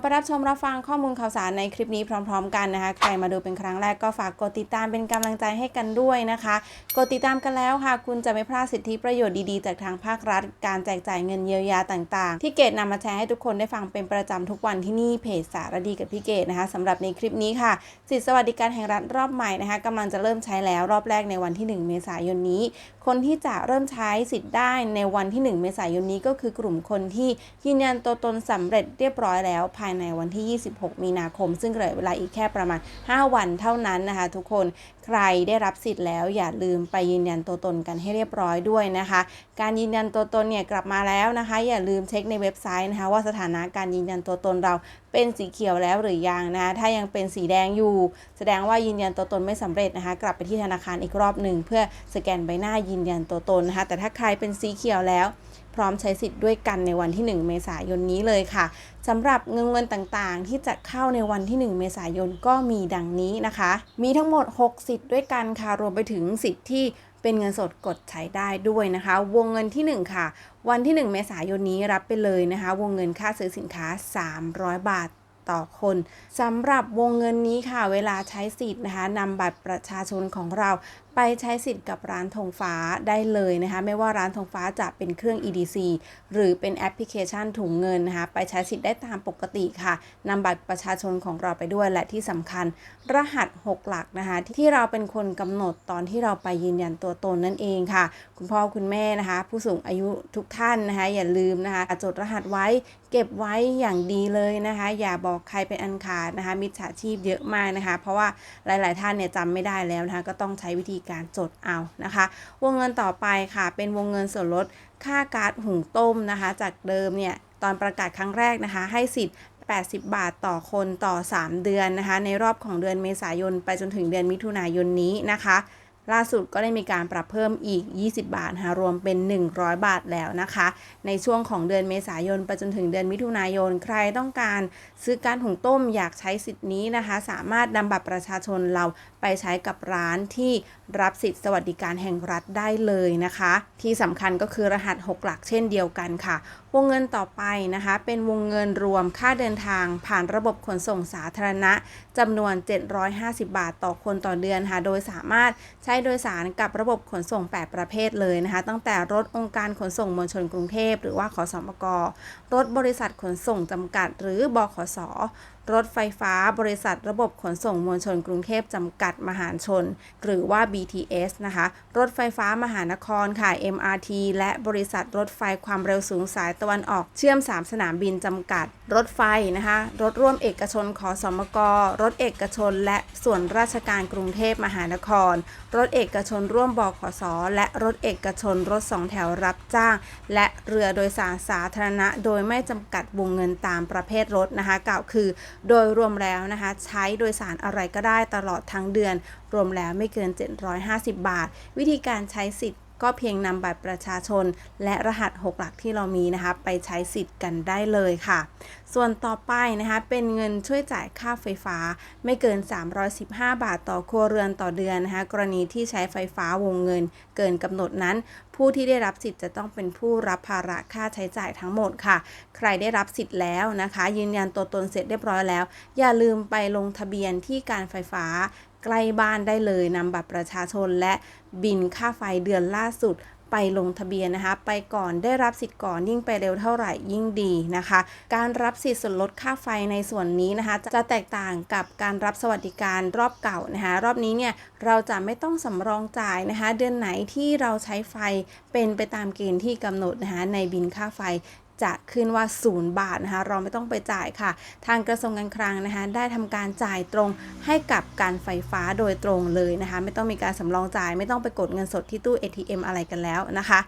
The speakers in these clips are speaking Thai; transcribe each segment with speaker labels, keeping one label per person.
Speaker 1: ไปรับชมรับฟังข้อมูลข่าวสารในคลิปนี้พร้อม ๆ กันนะคะ ใครมาดูเป็นครั้งแรกก็ฝากกดติดตามเป็นกำลังใจให้กันด้วยนะคะ กดติดตามกันแล้วค่ะ คุณจะไม่พลาดสิทธิประโยชน์ดีๆ จากทางภาครัฐ การแจกจ่ายเงินเยียวยาต่างๆ ที่เกดนำมาแชร์ให้ทุกคนได้ฟังเป็นประจำทุกวันที่นี่เพจสารดีกับพี่เกดนะคะสำหรับในคลิปนี้ค่ะ สิทธิสวัสดิการแห่งรัฐรอบใหม่นะคะกำลังจะเริ่มใช้แล้วรอบแรกในวันที่ 1 เมษายนนี้ คนที่จะเริ่มใช้สิทธิ์ได้ในวันที่ 1 เมษายนนี้ก็คือกลุ่มคนที่ยืนยันตัวตนสำเร็จเรียบร้อยแล้วภายในวันที่ 26 มีนาคม ซึ่งเหลือเวลาอีกแค่ประมาณ 5 วันเท่านั้นนะคะทุกคนใครได้รับสิทธิ์แล้วอย่าลืมไปยืนยันตัวตนกันให้เรียบร้อยด้วยนะคะ การยืนยันตัวตนเนี่ยกลับมาแล้วนะคะ อย่าลืมเช็คในเว็บไซต์นะคะ ว่าสถานะการยืนยันตัวตนเราเป็นสีเขียวแล้วหรือยังนะ ถ้ายังเป็นสีแดงอยู่ แสดงว่ายืนยันตัวตนไม่สำเร็จนะคะ กลับไปที่ธนาคารอีกรอบหนึ่งเพื่อสแกนใบหน้ายืนยันตัวตนนะคะ แต่ถ้าใครเป็นสีเขียวแล้ว พร้อมใช้สิทธิ์ด้วยกันในวันที่ 1 เมษายนนี้เลยค่ะสำหรับเงินเงินต่างๆ ที่จะเข้าในวันที่ 1 เมษายนก็มีดังนี้นะคะ มีทั้งหมด 6 สิทธิ์ด้วยกันค่ะ รวมไปถึงสิทธิ์ที่เป็นเงินสดกดใช้ได้ด้วยนะคะ วงเงินที่ 1 ค่ะ วันที่ 1 เมษายนนี้รับไปเลยนะคะ วงเงินค่าซื้อสินค้า 300 บาทต่อคนสำหรับวงเงินนี้ค่ะ เวลาใช้สิทธิ์นะคะนำบัตรประชาชนของเรา ไปใช้สิทธิ์กับร้านธงฟ้าได้เลยนะคะ ไม่ว่าร้านธงฟ้าจะเป็นเครื่อง EDC หรือเป็นแอปพลิเคชันถุงเงินนะคะ ไปใช้สิทธิ์ได้ตามปกติค่ะนำบัตรประชาชนของเราไปด้วยและที่สำคัญ รหัส 6 หลักนะคะ ที่เราเป็นคนกำหนดตอนที่เราไปยืนยันตัวตนนั่นเองค่ะ คุณพ่อคุณแม่นะคะ ผู้สูงอายุทุกท่านนะคะ อย่าลืมนะคะจดรหัสไว้เก็บไว้อย่างดีเลยนะคะ อย่าบอกใครเป็นอันขาดนะคะ มิจฉาชีพเยอะมากนะคะ เพราะว่าหลาย ๆ ท่านเนี่ยจำไม่ได้แล้วนะคะก็ต้องใช้วิธีการจดเอานะคะ วงเงินต่อไปค่ะ เป็นวงเงินส่วนลดค่าก๊าซหุงต้มนะคะ จากเดิมเนี่ยตอนประกาศครั้งแรกนะคะ ให้สิทธิ์80 บาทต่อคนต่อ 3 เดือนนะคะ ในรอบของเดือนเมษายนไปจนถึงเดือนมิถุนายนนี้นะคะ ล่าสุดก็ได้มีการปรับเพิ่มอีก 20 บาทนะคะรวมเป็น 100 บาทแล้วนะคะ ในช่วงของเดือนเมษายนไปจนถึงเดือนมิถุนายน ใครต้องการซื้อการหุงต้มอยากใช้สิทธิ์นี้นะคะ สามารถนำบัตรประชาชนเราไปใช้กับร้านที่รับสิทธิ์สวัสดิการแห่งรัฐได้เลยนะคะ ที่สำคัญก็คือรหัส 6 หลักเช่นเดียวกันค่ะ วงเงินต่อไปนะคะ เป็นวงเงินรวมค่าเดินทางผ่านระบบขนส่งสาธารณะจำนวน 750 บาทต่อคนต่อเดือนค่ะ โดยสามารถใช้โดยสารกับระบบขนส่ง 8 ประเภทเลยนะคะ ตั้งแต่รถองค์การขนส่งมวลชนกรุงเทพ หรือว่าขอสมกรถบริษัทขนส่งจำกัด หรือบขส รถไฟฟ้าบริษัทระบบขนส่งมวลชนกรุงเทพจำกัดมหาชน หรือว่า BTS นะคะ รถไฟฟ้ามหานครค่ะ MRT และบริษัทรถไฟความเร็วสูงสายตะวันออกเชื่อม 3 สนามบินจำกัด รถไฟนะคะ รถร่วมเอกชนขอสมก รถเอกชน และส่วนราชการกรุงเทพมหานคร รถเอกชนร่วมบขสและรถเอกชน รถสองแถวรับจ้าง และเรือโดยสารสาธารณะ โดยไม่จำกัดวงเงินตามประเภทรถนะคะกล่าวคือโดยรวมแล้วนะคะ ใช้โดยสารอะไรก็ได้ตลอดทั้งเดือน รวมแล้วไม่เกิน 750 บาท วิธีการใช้สิทธิ์ ก็เพียงนำบัตรประชาชน และรหัส 6 หลักที่เรามีนะคะ ไปใช้สิทธิ์กันได้เลยค่ะ ส่วนต่อไปนะคะ เป็นเงินช่วยจ่ายค่าไฟฟ้าไม่เกิน 315 บาทต่อครัวเรือนต่อเดือนนะคะ กรณีที่ใช้ไฟฟ้าวงเงิน เกินกำหนดนั้น ผู้ที่ได้รับสิทธิ์จะต้องเป็นผู้รับภาระค่าใช้จ่ายทั้งหมดค่ะ ใครได้รับสิทธิ์แล้วนะคะ ยืนยันตัวตนเสร็จเรียบร้อยแล้ว อย่าลืมไปลงทะเบียนที่การไฟฟ้า ใกล้บ้านได้เลยนำบัตรประชาชนและบินค่าไฟเดือนล่าสุดไปลงทะเบียนนะคะ ไปก่อนได้รับสิทธิ์ก่อนยิ่งไปเร็วเท่าไหร่ยิ่งดีนะคะ การรับสิทธิ์ส่วนลดค่าไฟในส่วนนี้นะคะ จะแตกต่างกับการรับสวัสดิการรอบเก่านะคะ รอบนี้เนี่ยเราจะไม่ต้องสำรองจ่ายนะคะ เดือนไหนที่เราใช้ไฟเป็นไปตามเกณฑ์ที่กำหนดนะคะในบินค่าไฟ จะขึ้นว่า 0 บาทนะคะ เราไม่ต้องไปจ่ายค่ะ ทางกระทรวงการคลังนะคะ ได้ทำการจ่ายตรงให้กับการไฟฟ้าโดยตรงเลยนะคะ ไม่ต้องมีการสำรองจ่าย ไม่ต้องไปกดเงินสดที่ตู้ ATM อะไรกันแล้วนะคะ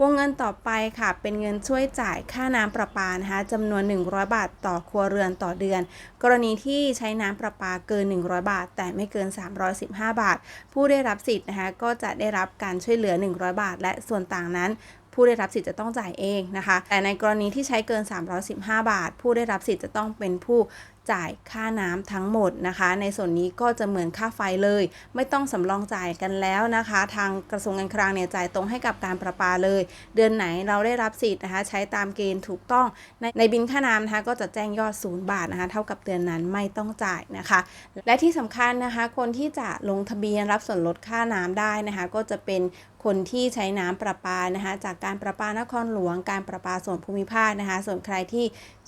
Speaker 1: วงเงินต่อไปค่ะ เป็นเงินช่วยจ่ายค่าน้ำประปานะคะจำนวน 100 บาทต่อครัวเรือนต่อเดือน กรณีที่ใช้น้ำประปาเกิน 100 บาท แต่ไม่เกิน 315 บาท ผู้ได้รับสิทธิ์นะคะ ก็จะได้รับการช่วยเหลือ 100 บาท และส่วนต่างนั้น ผู้ได้รับสิทธิ์จะต้องจ่ายเองนะคะ แต่ในกรณีที่ใช้เกิน 315 บาท ผู้ได้รับสิทธิ์จะต้องเป็นผู้ จ่ายค่าน้ำทั้งหมดนะคะ ในส่วนนี้ก็จะเหมือนค่าไฟเลย ไม่ต้องสำรองจ่ายกันแล้วนะคะ ทางกระทรวงการคลังเนี่ยจ่ายตรงให้กับการประปาเลย เดือนไหนเราได้รับสิทธิ์นะคะ ใช้ตามเกณฑ์ถูกต้องในในบินค่าน้ำนะคะก็จะแจ้งยอดศูนย์บาทนะคะ เท่ากับเดือนนั้นไม่ต้องจ่ายนะคะ และที่สำคัญนะคะ คนที่จะลงทะเบียนรับส่วนลดค่าน้ำได้นะคะ ก็จะเป็นคนที่ใช้น้ำประปานะคะจากการประปานครหลวงการประปาส่วนภูมิภาคนะคะ ส่วนใครที่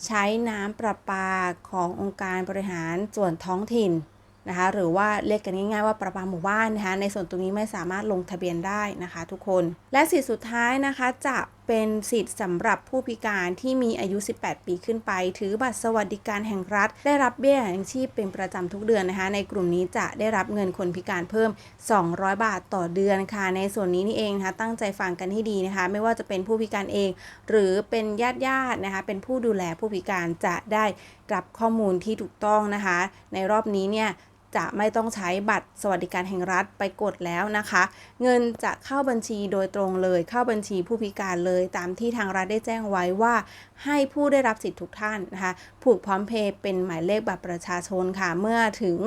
Speaker 1: ใช้น้ำประปาขององค์การบริหารส่วนท้องถิ่นนะคะหรือว่าเรียกกันง่ายๆว่าประปาหมู่บ้านนะคะในส่วนตรงนี้ไม่สามารถลงทะเบียนได้นะคะ ทุกคนและสิทธิสุดท้ายนะคะจะ เป็นสิทธิ์สำหรับผู้พิการที่มีอายุ 18 ปีขึ้นไป ถือบัตรสวัสดิการแห่งรัฐ ได้รับเบี้ยยังชีพเป็นประจำทุกเดือนนะคะ ในกลุ่มนี้จะได้รับเงินคนพิการเพิ่ม 200 บาทต่อเดือนค่ะ ในส่วนนี้นี่เองนะคะ ตั้งใจฟังกันให้ดีนะคะ ไม่ว่าจะเป็นผู้พิการเอง หรือเป็นญาติญาติๆนะคะ เป็นผู้ดูแลผู้พิการจะได้รับข้อมูลที่ถูกต้องนะคะ ในรอบนี้เนี่ย จะไม่ต้องใช้บัตรสวัสดิการแห่งรัฐไปกดแล้วนะคะ เงินจะเข้าบัญชีโดยตรงเลย เข้าบัญชีผู้พิการเลย ตามที่ทางรัฐได้แจ้งไว้ว่า ให้ผู้ได้รับสิทธิ์ทุกท่านนะคะ ผูกพร้อมเพย์เป็นหมายเลขบัตรประชาชนค่ะ เมื่อถึง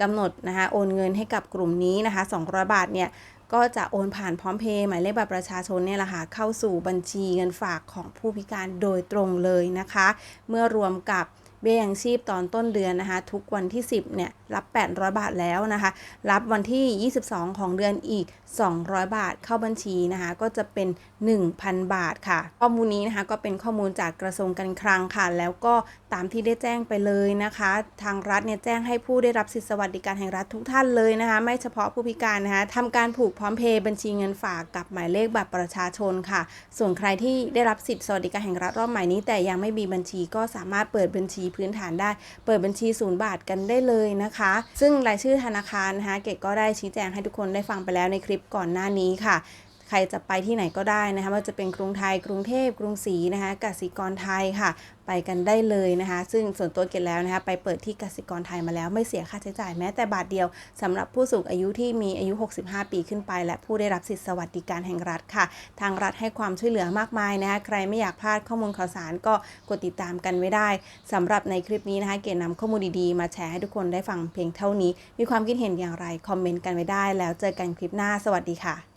Speaker 1: กำหนดนะคะโอนเงินให้กับกลุ่มนี้นะคะ200 บาทเนี่ยก็จะโอนผ่านพร้อมเพย์หมายเลขบัตรประชาชนเนี่ยแหละค่ะเข้าสู่บัญชีเงินฝากของผู้พิการโดยตรงเลยนะคะ เมื่อรวมกับ เบี้ยยังชีพตอนต้นเดือนนะคะ ทุกวันที่ 10เนี่ยรับ 800 บาทแล้วนะคะ รับวันที่ 22 ของเดือนอีก 200 บาทเข้าบัญชีนะคะ ก็จะเป็น1,000 บาทค่ะ ข้อมูลนี้นะคะก็เป็นข้อมูลจากกระทรวงการคลังค่ะ แล้วก็ตามที่ได้แจ้งไปเลยนะคะ ทางรัฐเนี่ยแจ้งให้ผู้ได้รับสิทธิสวัสดิการแห่งรัฐทุกท่านเลยนะคะ ไม่เฉพาะผู้พิการนะคะทำการผูกพร้อมเพย์บัญชีเงินฝากกับหมายเลขบัตรประชาชนค่ะ ส่วนใครที่ได้รับสิทธิสวัสดิการแห่งรัฐรอบใหม่นี้ แต่ยังไม่มีบัญชีก็สามารถเปิดบัญชีพื้นฐานได้ เปิดบัญชีศูนย์บาทกันได้เลยนะคะ ซึ่งรายชื่อธนาคารนะคะเกดก็ได้ชี้แจงให้ทุกคนได้ฟังไปแล้วในคลิปก่อนหน้านี้ค่ะ ใครจะไปที่ไหนก็ได้นะคะว่าจะเป็นกรุงไทยกรุงเทพกรุงศรีนะคะกสิกรไทยค่ะ ไปกันได้เลยนะคะ ซึ่งส่วนตัวเกดแล้วนะคะไปเปิดที่กสิกรไทยมาแล้วไม่เสียค่าใช้จ่ายแม้แต่บาทเดียวสำหรับผู้สูงอายุที่มีอายุ 65 ปีขึ้นไป และผู้ได้รับสิทธิสวัสดิการแห่งรัฐค่ะ ทางรัฐให้ความช่วยเหลือมากมายนะคะใครไม่อยากพลาดข้อมูลข่าวสารก็กดติดตามกันไว้ได้สำหรับในคลิปนี้นะคะ เกดนำข้อมูลดีๆ มาแชร์ให้ทุกคนได้ฟังเพียงเท่านี้ มีความคิดเห็นอย่างไรคอมเมนต์กันไว้ได้ แล้วเจอกันคลิปหน้าสวัสดีค่ะ